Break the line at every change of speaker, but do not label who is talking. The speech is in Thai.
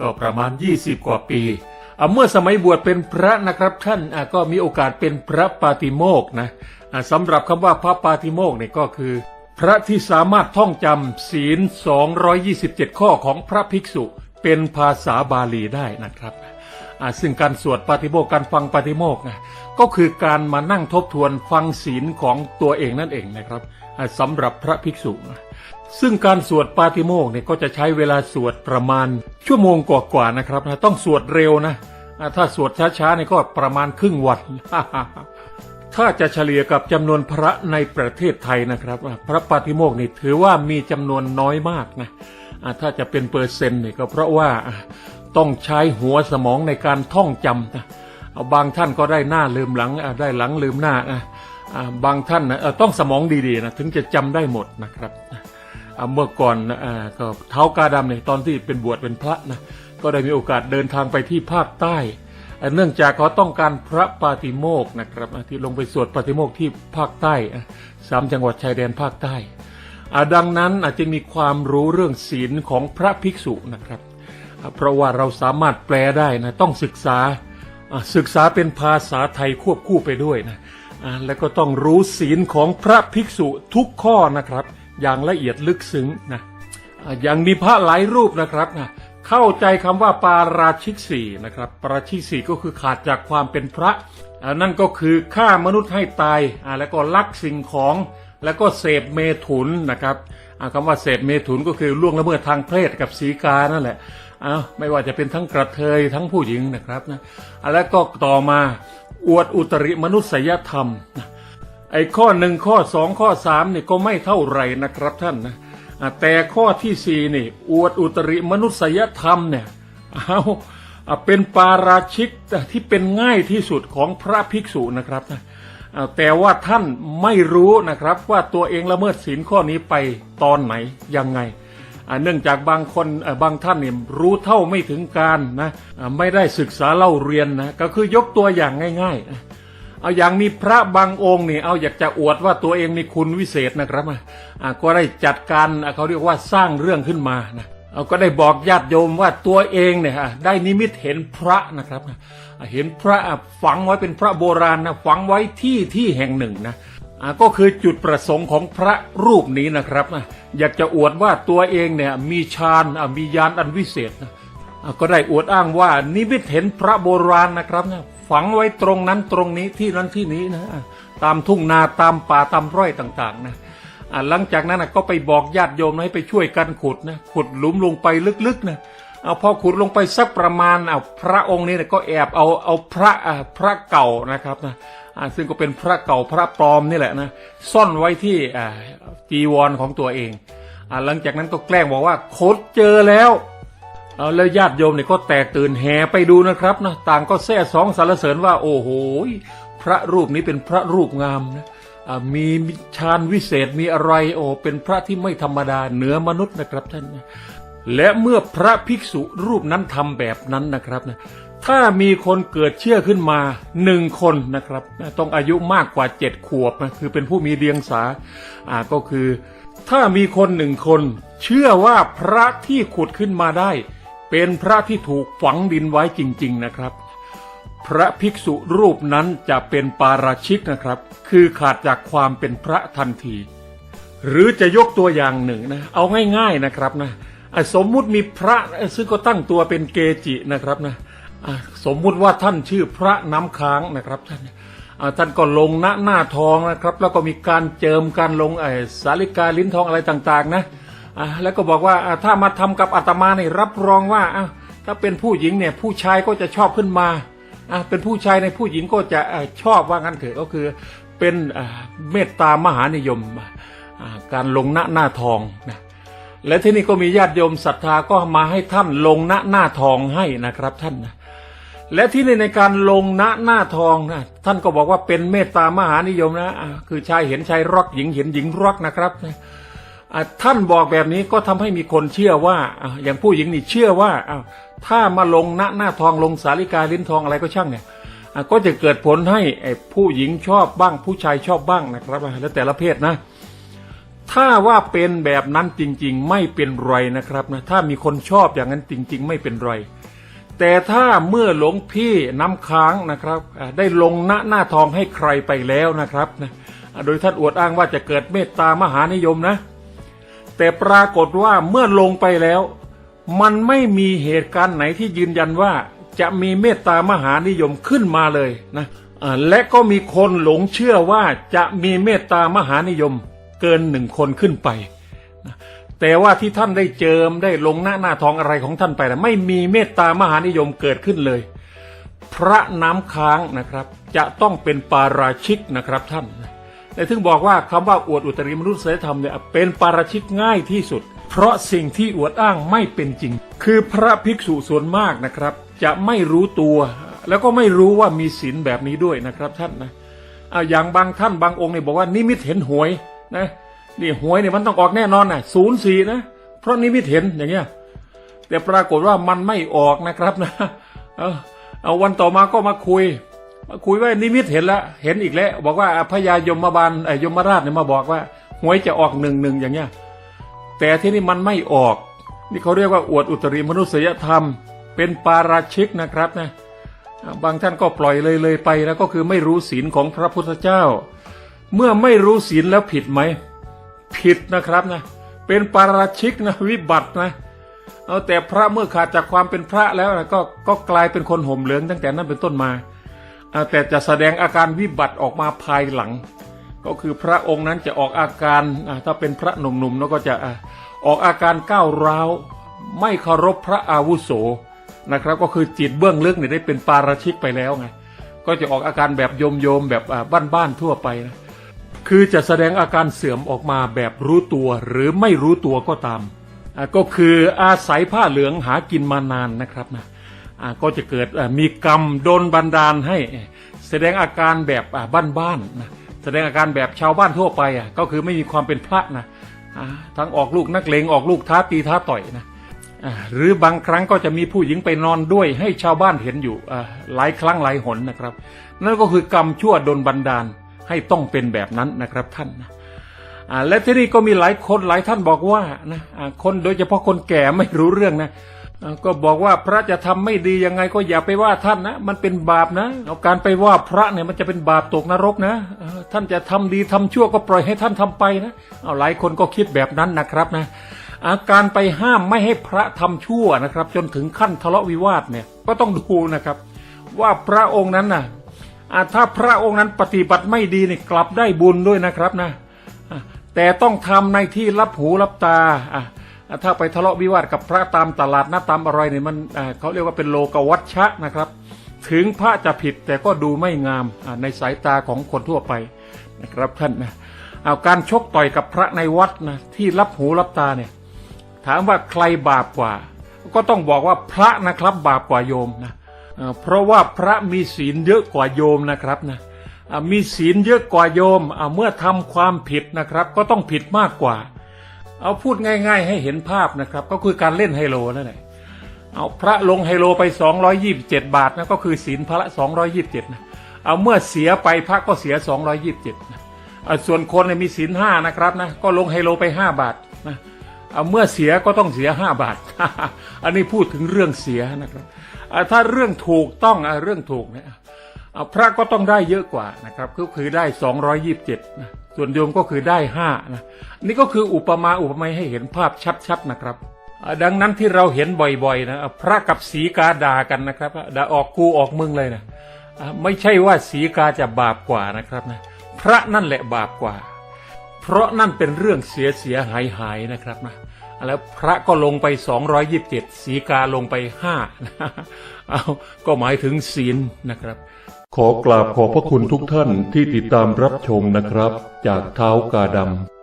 ก็ประมาณ 20 กว่าปีเมื่อสมัยบวชเป็นพระนะครับท่านก็มีโอกาสเป็นพระปาติโมกนะสำหรับคำว่าพระปาติโมกเนี่ยก็คือ พระที่สามารถท่องจำศีล 227 ข้อของพระภิกษุเป็นภาษาบาลีได้นะครับซึ่งการสวดปาติโมกการฟังปาติโมกนะก็คือการมานั่งทบทวนฟังศีลของตัวเองนั่นเองนะครับสำหรับพระภิกษุนะ ซึ่งการสวดปาติโมกข์เนี่ยก็จะใช้เวลาสวดประมาณ ชั่วโมงกว่าๆนะครับนะต้องสวดเร็วนะ ถ้าสวดช้าๆเนี่ยก็ประมาณครึ่งวันถ้าจะเฉลี่ยกับจำนวนพระในประเทศไทยนะครับ พระปาติโมกข์นี่ถือว่ามีจำนวนน้อยมากนะถ้าจะเป็นเปอร์เซ็นต์เนี่ยก็เพราะว่าต้องใช้หัวสมองในการท่องจำนะบางท่านก็ได้หน้าลืมหลังได้หลังลืมหน้านะบางท่านนะต้องสมองดีๆนะถึงจะจำได้หมดนะครับ เมื่อก่อนนะก็เท้ากาดำเนี่ยตอนที่เป็นบวชเป็นพระนะก็ได้มีโอกาสเดินทางไปที่ภาคใต้เนื่องจากเขาต้องการพระปาติโมกข์นะครับที่ลงไปสวดปาติโมกข์ที่ภาคใต้สามจังหวัดชายแดนภาคใต้อดังนั้นอาจจะมีความรู้เรื่องศีลของพระภิกษุนะครับ เพราะว่าเราสามารถแปลได้นะต้องศึกษาศึกษาเป็นภาษาไทยควบคู่ไปด้วยนะแล้วก็ต้องรู้ศีลของพระภิกษุทุกข้อนะครับ อย่างละเอียดลึกซึ้งนะอย่างมีพระหลายรูปนะครับนะเข้าใจคำว่าปาราชิกสี่นะครับปาราชิกสี่ก็คือขาดจากความเป็นพระนั่นก็คือฆ่ามนุษย์ให้ตายแล้วก็ลักสิ่งของ แล้วก็เสพเมถุนนะครับอ่าคำว่าเสพเมถุนก็คือล่วงละเมิดทางเพศกับสีกานั่นแหละอ้าไม่ว่าจะเป็นทั้งกระเทยทั้งผู้หญิงนะครับนะแล้วก็ต่อมาอวดอุตริมนุษยธรรมนะ ไอ้ข้อหนึ่งข้อสองข้อสามนี่ก็ไม่เท่าไรนะครับท่านนะแต่ข้อที่สี่นี่ อวดอุตริมนุษยธรรมเนี่ยเอาเป็นปาราชิกที่เป็นง่ายที่สุดของพระภิกษุนะครับนะแต่ว่าท่านไม่รู้นะครับว่าตัวเองละเมิดศีลข้อนี้ไปตอนไหนยังไง เนื่องจากบางคนบางท่านเนี่ยรู้เท่าไม่ถึงการนะไม่ได้ศึกษาเล่าเรียนนะก็คือยกตัวอย่างง่าย ๆ เอาอย่างมีพระบางองค์นี่เอาอยากจะอวดว่าตัวเองมีคุณวิเศษนะครับอะก็ได้จัดการเขาเรียกว่าสร้างเรื่องขึ้นมานะเอาก็ได้บอกญาติโยมว่าตัวเองเนี่ยได้นิมิตเห็นพระนะครับเห็นพระฝังไว้เป็นพระโบราณนะฝังไว้ที่ที่แห่งหนึ่งนะก็คือจุดประสงค์ของพระรูปนี้นะครับอะอยากจะอวดว่าตัวเองเนี่ยมีฌานมีญาณอันวิเศษนะก็ได้อวดอ้างว่านิมิตเห็นพระโบราณนะครับ ฝังไว้ตรงนั้นตรงนี้ที่นั้นที่นี้นะตามทุ่งนาตามป่าตามไร่ต่างๆนะหลังจากนั้นก็ไปบอกญาติโยมให้ไปช่วยกันขุดนะขุดหลุมลงไปลึกๆนะเอาพอขุดลงไปสักประมาณเอาพระองค์นี้นะก็แอบเอาเอาพระพระเก่านะครับนะซึ่งก็เป็นพระเก่าพระปลอมนี่แหละนะซ่อนไว้ที่จีวรของตัวเองหลังจากนั้นก็แกล้งบอกว่าขุดเจอแล้ว เอาแล้วญาติโยมเนี่ยก็แตกตื่นแห่ไปดูนะครับนะต่างก็แซ่สองสรรเสริญว่า โอ้โหพระรูปนี้เป็นพระรูปงามนะมีฌานวิเศษมีอะไรโอ้เป็นพระที่ไม่ธรรมดาเหนือมนุษย์นะครับท่านนะและเมื่อพระภิกษุรูปนั้นทำแบบนั้นนะครับนะถ้ามีคนเกิดเชื่อขึ้นมาหนึ่งคนนะครับต้องอายุมากกว่าเจ็ดขวบนะคือเป็นผู้มีเดียงสาอ่าก็คือ ถ้ามีคนหนึ่งคน เชื่อว่าพระที่ขุดขึ้นมาได้ เป็นพระที่ถูกฝังดินไว้จริง ๆนะครับ พระภิกษุรูปนั้นจะเป็นปาราชิกนะครับ คือขาดจากความเป็นพระทันที หรือจะยกตัวอย่างหนึ่งนะเอาง่ายๆนะครับนะสมมุติมีพระซึ่งก็ตั้งตัวเป็นเกจินะครับนะสมมุติว่าท่านชื่อพระน้ำค้างนะครับท่านท่านก็ลงหน้าหน้าทองนะครับ แล้วก็มีการเจิมการลงไอ้สาลิกาลิ้นทองอะไรต่างๆ นะ อะแล้วก็บอกว่าถ้ามาทำกับอาตมาเนี่ยรับรองว่าอะถ้าเป็นผู้หญิงเนี่ยผู้ชายก็จะชอบขึ้นมาอะเป็นผู้ชายในผู้หญิงก็จะอชอบว่างั้นเถอะก็คือเป็นอะเมตตามหานิยมอะการลงหน้าหน้าทองนะและที่นี่ก็มีญาติโยมศรัทธาก็มาให้ท่านลงณหน้าทองให้นะครับท่านนะและที่นี่ในการลงณหน้าทองนะท่านก็บอกว่าเป็นเมตตามหานิยมนะอ่าคือชายเห็นชายรักหญิงเห็นหญิงรักนะครับนะ ท่านบอกแบบนี้ก็ทำให้มีคนเชื่อว่าอย่างผู้หญิงนี่เชื่อว่าถ้ามาลงณหน้าทองลงสาลิกาลิ้นทองอะไรก็ช่างเนี่ยก็จะเกิดผลให้ผู้หญิงชอบบ้างผู้ชายชอบบ้างนะครับแล้วแต่ละเพศนะ ถ้าว่าเป็นแบบนั้นจริง ๆ ไม่เป็นไรนะครับนะถ้ามีคนชอบอย่างนั้นจริง ๆ ไม่เป็นไร แต่ถ้าเมื่อหลงพี่น้ำค้างนะครับได้ลงหน้าหน้าทองให้ใครไปแล้วนะครับนะโดยท่านอวดอ้างว่าจะเกิดเมตตามหานิยมนะ แต่ปรากฏว่าเมื่อลงไปแล้ว มันไม่มีเหตุการณ์ไหนที่ยืนยันว่าจะมีเมตตามหานิยมขึ้นมาเลยนะและก็มีคนหลงเชื่อว่าจะมีเมตตามหานิยมเกินหนึ่งคนขึ้นไป แต่ว่าที่ท่านได้เจิมได้ลงหน้าหน้าทองอะไรของท่านไปนะไม่มีเมตตามหานิยมเกิดขึ้นเลย พระน้ำค้างนะครับ จะต้องเป็นปาราชิกนะครับท่าน แต่ถึงบอกว่าคำว่าอวดอุตริมนุษยธรรมเนี่ยเป็นปาราชิกง่ายที่สุด เพราะสิ่งที่อวดอ้างไม่เป็นจริง คือพระภิกษุส่วนมากนะครับ จะไม่รู้ตัว แล้วก็ไม่รู้ว่ามีศีลแบบนี้ด้วยนะครับท่านนะอาอย่างบางท่านบางองค์เนี่ยบอกว่านิมิตเห็นหวยนะนี่หวยเนี่ยมันต้องออกแน่นอนนะศูนย์สี่นะเพราะนิมิตเห็นอย่างเงี้ยแต่ปรากฏว่ามันไม่ออกนะครับนะเอาวันต่อมาก็มาคุย คุยว่านิมิตเห็นแล้วเห็นอีกแล้ว บอกว่าพญายมบาลยมราชเนี่ยมาบอกว่าหวยจะออกหนึ่งหนึ่งอย่างเงี้ย แต่ที่นี่มันไม่ออก นี่เขาเรียกว่าอวดอุตริมนุษยธรรม เป็นปาราชิกนะครับนะบางท่านก็ปล่อยเลยเลยไปแล้วก็คือไม่รู้ศีลของพระพุทธเจ้า เมื่อไม่รู้ศีลแล้วผิดไหม ผิดนะครับนะ เป็นปาราชิกนะวิบัตินะเอาแต่พระเมื่อขาดจากความเป็นพระแล้วนะก็ก็กลายเป็นคนห่มเหลืองตั้งแต่นั้นเป็นต้นมา แต่จะแสดงอาการวิบัติออกมาภายหลัง ก็คือพระองค์นั้นจะออกอาการถ้าเป็นพระหนุ่มๆแล้วก็จะออกอาการก้าวร้าว ไม่เคารพพระอาวุโสนะครับ ก็คือจิตเบื้องลึกเนี่ยได้เป็นปาราชิกไปแล้วไงก็จะออกอาการแบบโยมๆแบบบ้านๆทั่วไปนะคือจะแสดงอาการเสื่อมออกมาแบบรู้ตัวหรือไม่รู้ตัวก็ตาม ก็คืออาศัยผ้าเหลืองหากินมานานนะครับนะ ก็จะเกิดมีกรรมโดนบันดาลให้แสดงอาการแบบบ้านๆนะแสดงอาการแบบชาวบ้านทั่วไปอะก็คือไม่มีความเป็นพระนะอ่าทั้งออกลูกนักเลงออกลูกท้าตีท้าต่อยนะหรือบางครั้งก็จะมีผู้หญิงไปนอนด้วยให้ชาวบ้านเห็นอยู่หลายครั้งหลายหนนะครับ นั่นก็คือกรรมชั่วโดนบันดาลให้ต้องเป็นแบบนั้นนะครับท่านนะและที่นี่ก็มีหลายคนหลายท่านบอกว่านะคนโดยเฉพาะคนแก่ไม่รู้เรื่องนะ ก็บอกว่าพระจะทำไม่ดียังไงก็อย่าไปว่าท่านนะ มันเป็นบาปนะเอาการไปว่าพระเนี่ยมันจะเป็นบาปตกนรกนะท่านจะทำดีทำชั่วก็ปล่อยให้ท่านทำไปนะเอาหลายคนก็คิดแบบนั้นนะครับนะอาการไปห้ามไม่ให้พระทำชั่วนะครับ จนถึงขั้นทะเลาะวิวาทเนี่ยก็ต้องดูนะครับ ว่าพระองค์นั้นน่ะอ่าถ้าพระองค์นั้นปฏิบัติไม่ดีเนี่ยกลับได้บุญด้วยนะครับนะแต่ต้องทำในที่รับหูรับตาอ่าอ่า ถ้าไปทะเลาะวิวาทกับพระตามตลาดนะตามอะไรเนี่ยมันเขาเรียกว่าเป็นโลกวัชชะนะครับ ถึงพระจะผิดแต่ก็ดูไม่งามในสายตาของคนทั่วไปนะครับท่านนะเอาการชกต่อยกับพระในวัดนะที่รับหูรับตาเนี่ยถามว่าใครบาปกว่า ก็ต้องบอกว่าพระนะครับบาปกว่าโยมนะเพราะว่าพระมีศีลเยอะกว่าโยมนะครับนะมีศีลเยอะกว่าโยมเมื่อทำความผิดนะครับ ก็ต้องผิดมากกว่า เอาพูดง่าย ๆ ให้เห็นภาพนะครับ ก็คือการเล่นไฮโลนั่นแหละเอาพระลงไฮโลไป 227 บาทนะก็คือศีลพระ227นะเอาเมื่อเสียไปพระก็เสีย 227นะอ่าส่วนคนเนี่ยมีศีลห้านะครับนะก็ลงไฮโลไป 5 บาทนะเอาเมื่อเสียก็ต้องเสียห้าบาท อันนี้พูดถึงเรื่องเสียนะครับถ้าเรื่องถูกต้องเรื่องถูกเนี่ย พระก็ต้องได้เยอะกว่านะครับก็คือได้สองร้อยยิบเจ็ดนะส่วนโยมก็คือได้ห้านะนี่ก็คืออุปมาอุปไมยให้เห็นภาพชัดๆนะครับ ดังนั้นที่เราเห็นบ่อยๆนะพระกับสีกาด่ากันนะครับด่าออกกูออกมึงเลยนะไม่ใช่ว่าสีกาจะบาปกว่านะครับนะพระนั่นแหละบาปกว่า เพราะนั่นเป็นเรื่องเสียเสียหายหายนะครับนะแล้วพระก็ลงไป 227 สีกาลงไป5นะเอาก็หมายถึงศีลนะครับ
ขอกราบขอบพระคุณทุกท่านที่ติดตามรับชมนะครับ จากเท้ากาดำ